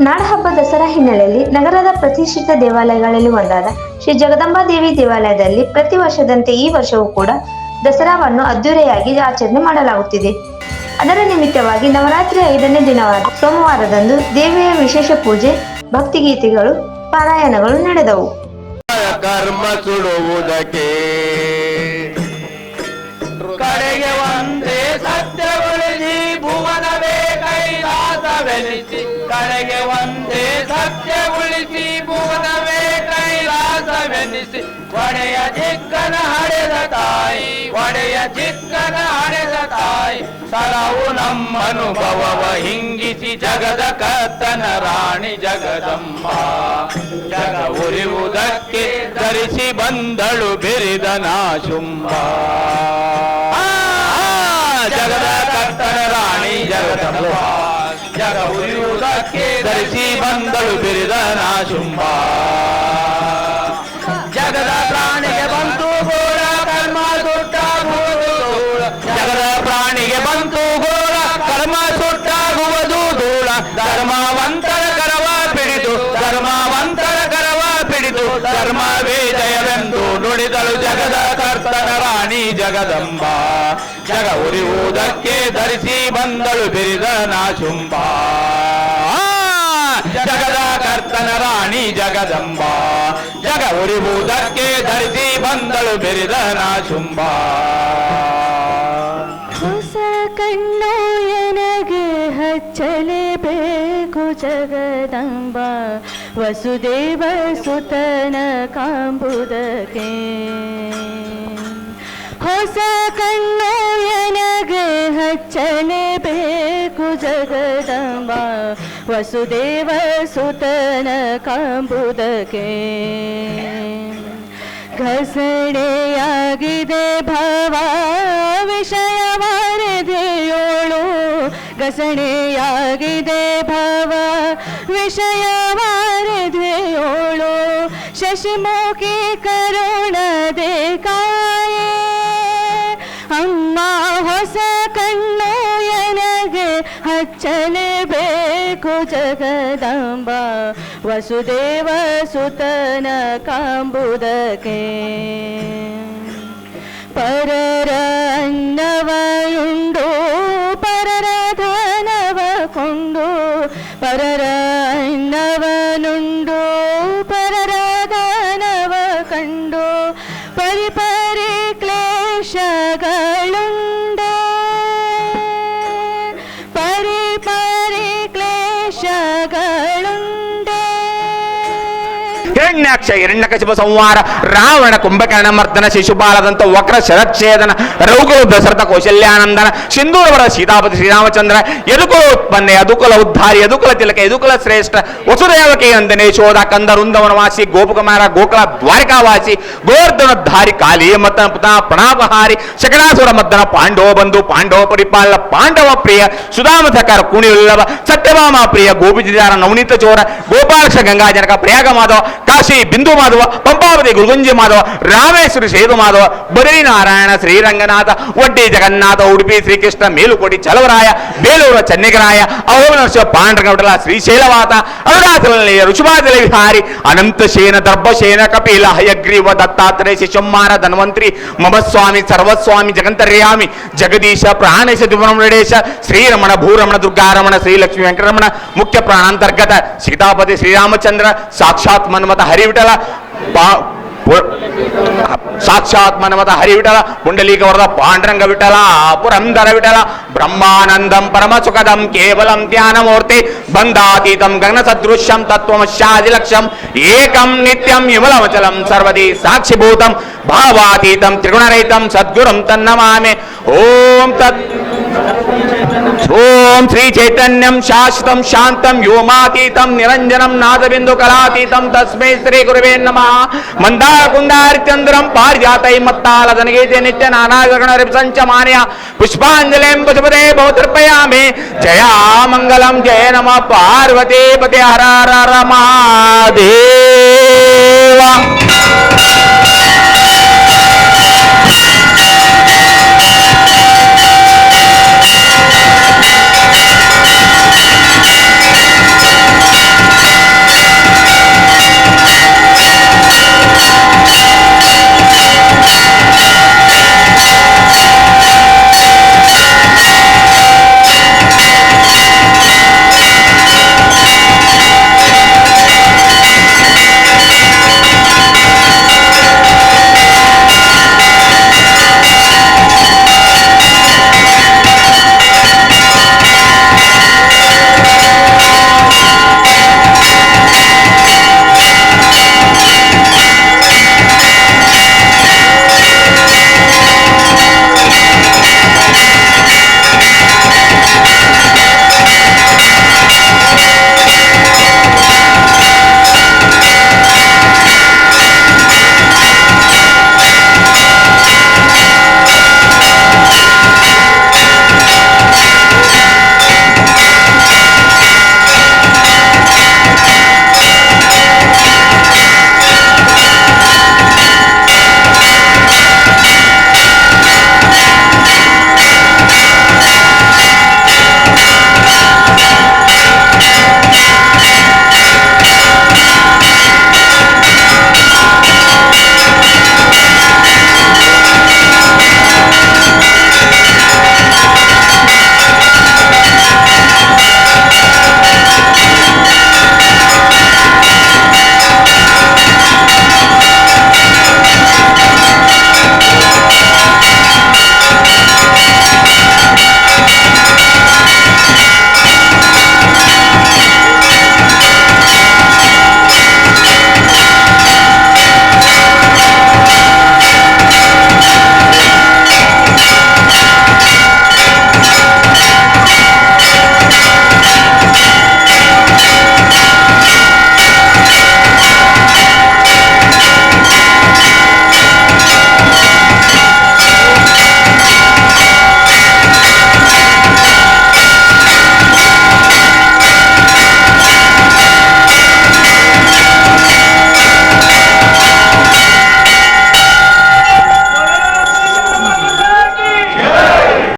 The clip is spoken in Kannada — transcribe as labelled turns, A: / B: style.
A: ನಾಡಹಬ್ಬ ದಸರಾ ಹಿನ್ನೆಲೆಯಲ್ಲಿ ನಗರದ ಪ್ರತಿಷ್ಠಿತ ದೇವಾಲಯಗಳಲ್ಲಿ ಒಂದಾದ ಶ್ರೀ ಜಗದಂಬಾ ದೇವಿ ದೇವಾಲಯದಲ್ಲಿ ಪ್ರತಿ ವರ್ಷದಂತೆ ಈ ವರ್ಷವೂ ಕೂಡ ದಸರಾವನ್ನು ಅದ್ದೂರಿಯಾಗಿ ಆಚರಣೆ ಮಾಡಲಾಗುತ್ತಿದೆ. ಅದರ ನಿಮಿತ್ತವಾಗಿ ನವರಾತ್ರಿ ಐದನೇ ದಿನವಾದ ಸೋಮವಾರದಂದು ದೇವಿಯ ವಿಶೇಷ ಪೂಜೆ, ಭಕ್ತಿಗೀತೆಗಳು, ಪಾರಾಯಣಗಳು ನಡೆದವು.
B: ಕರ್ಮ ಸುಡುವುದಕ್ಕೆ ಕೈಲಾಸವೆನಿಸಿ ಒಡೆಯ ಚಿಕ್ಕನ ಹಡೆದ ತಾಯಿ ಒಡೆಯ ಚಿಕ್ಕನ ಹಡೆದ ತಾಯಿ ಸಲವು ನಮ್ಮನುಭವವ ಹಿಂಗಿಸಿ ಜಗದ ಕರ್ತನ ರಾಣಿ ಜಗದಂಬ. ಜಗ ಉರಿಯುವುದಕ್ಕೆ ಧರಿಸಿ ಬಂದಳು ಬಿರಿದ ನಾಶುಂಬ. ಆ, ಜಗದ ಕರ್ತನ ರಾಣಿ ಜಗದಂಬ. ಜಗ ಉರಿಯುವುದಕ್ಕೆ ಧರಿಸಿ ಬಂದಳು ಬಿರಿದ ನಾಶುಂಬ. ಜಗದಂಬ. ಜಗ ಉರಿಯುವುದಕ್ಕೆ ಧರಿಸಿ ಬಂದಳು ಬಿರಿದ ನಾಶುಂಬ ಜಗದ ಕರ್ತನ ರಾಣಿ ಜಗದಂಬ. ಜಗ ಉರಿಯುವುದಕ್ಕೆ ಧರಿಸಿ ಬಂದಳು ಬಿರಿದ ನಾಶುಂಬ
C: ಹೊಸ ಕಣ್ಣು ಎನಗೆ ಹಚ್ಚಲೇಬೇಕು ಜಗದಂಬ. ವಸುದೇವ ಸುತನ ಕಾಂಬುದಕ್ಕೆ. ಹೊಸ ಕಣ್ಣು ಎನಗೆ ಹಚ್ಚಲೇಬೇಕು ಜಗದಂಬ. ವಸುದೇವ ಸುತನ ಕಾಂಬುದಕ್ಕೆ. ಘಸಣೆಯಾಗಿದೆ ಭವ ವಿಷಯ ವಾರದೆಯೋಳು ಘಸಣೆಯಾಗಿದೆ ಭವ ವಿಷಯ ವಾರದೆಯೋಳು ಶಶಿಮುಖಿ ಕರುಣದೆ ಕಾ ಹೊಸ ಕಣ್ಣು ಎನಗೆ ಹಚ್ಚಲೇಬೇಕು ಜಗದಂಬ. ವಸುದೇವ ಸುತನ ಕಾಂಬುದಕ್ಕೆ. ಪರರ ಅನ್ನವಯುಂಡು
B: ಹಿರಣ್ಯಾಕ್ಷ ಹಿರಣ್ಯಕಶಿಪ ಸಂಹಾರ, ರಾವಣ, ಕುಂಭಕರ್ಣ, ಮರ್ದನ ಶಿಶುಪಾಲದಂತ ವಕ್ರ, ಶರಚ್ಛೇದನ, ರಘುಕುಲ, ದಶರಥ, ಕೌಶಲ್ಯಾನಂದನ, ಸಿಂಧೂರವರ, ಸೀತಾಪತಿ, ಶ್ರೀರಾಮಚಂದ್ರ, ಯದುಕುಲ ಉತ್ಪನ್ನ, ಯದುಕುಲ ಉದ್ಧಾರಿ, ಯದುಕುಲ ತಿಲಕ, ಯದುಕುಲ ಶ್ರೇಷ್ಠ, ವಸುದೇವಕಿ ಅಂದನೆ ಶೋಧ, ಕಂದ ವೃಂದವನವಾಸಿ ಗೋಪಕುಮಾರ, ಗೋಕುಲ ದ್ವಾರಿಕಾವಾಸಿ ಗೋವರ್ಧನೋದ್ಧಾರಿ ಕಾಲಿ ಮತ್ತನ ಪುತ ಪ್ರಣಾಪಹಾರಿ ಶಕಣಾಸುರ ಮದ್ದನ, ಪಾಂಡವ ಬಂಧು, ಪಾಂಡವ ಪರಿಪಾಲ ಪಾಂಡವ ಪ್ರಿಯ ಸುಧಾಮಥಕರ ಕುಣಿಯುಲ್ಲವ ಸತ್ಯಭಾಮ ಪ್ರಿಯ ಗೋಪಿಜಿದಾರ ನವನೀತ ಚೋರ, ಗೋಪಾಲಕ್ಷ ಗಂಗಾಜನಕ, ಪ್ರಯಾಗ ಮಾಧವ కాశీ బిందు మాధవ పంపావతి గురుగుంజి మాధవ రామేశ్వరి సేదు మాధవ బొరి నారాయణ శ్రీరంగనాథ వడ్డీ జగన్నాథ ఉడిపి శ్రీకృష్ణ మేలుకోటి చలవరాయ బేలూరు చెన్నగిరాయ అహోమనర్శ పాండ్రగౌటల శ్రీశైలవాత అరుణాచల రుచుమాదిల విహారి అనంతశేన దర్భశేన కపిల హయగ్రీవ దత్తాత్రేయ శిశుమ్మార ధన్వంతరి మమస్వామి సర్వస్వామి జగంతర్యామి జగదీశ ప్రాణేశ దివరమణేశ శ్రీరమణ భూరమణ దుర్గారమణ శ్రీలక్ష్మి వెంకటరమణ ముఖ్య ప్రాణాంతర్గత సీతాపతి శ్రీరామచంద్ర సాక్షాత్ మన్మ ಮನ್ಮಥ ಹರಿವಿಠಲ ಪಾ- ಪು- ಸಾಕ್ಷಾತ್ ಮನ್ಮಥ ಹರಿವಿಠಲ ಪುಂಡಲೀಕ ವರದ ಪಾಂಡುರಂಗ ವಿಠಲ ಪುರಂದರ ವಿಠಲ బ్రహ్మానందం పరమ సుఖదం కేవలం ధ్యానమూర్తి బంధాతీతం గగన సదృశ్యం తత్వమశాదిలక్ష్యం ఏకం నిత్యం విమలమచలం సర్వది సాక్షిభూతం భావాతీతం త్రిగుణరహితం సద్గురం తన్నమామే ఓం తత్ ఓం శ్రీ చైతన్యం శాశ్వతం శాంతం వ్యోమాతీతం నిరంజనం నాదబిందు కళాతీతం తస్మై శ్రీ గురువే నమ మందాకుండారిచంద్రం పారిజాతై మత్తాల నిత్య నానాగణ రిపసంచ మాన్య పుష్పాంజలేం గణపదే భవతర్పయామి జయా మంగళం జయ నమ పార్వతీపతి హర మహాదేవ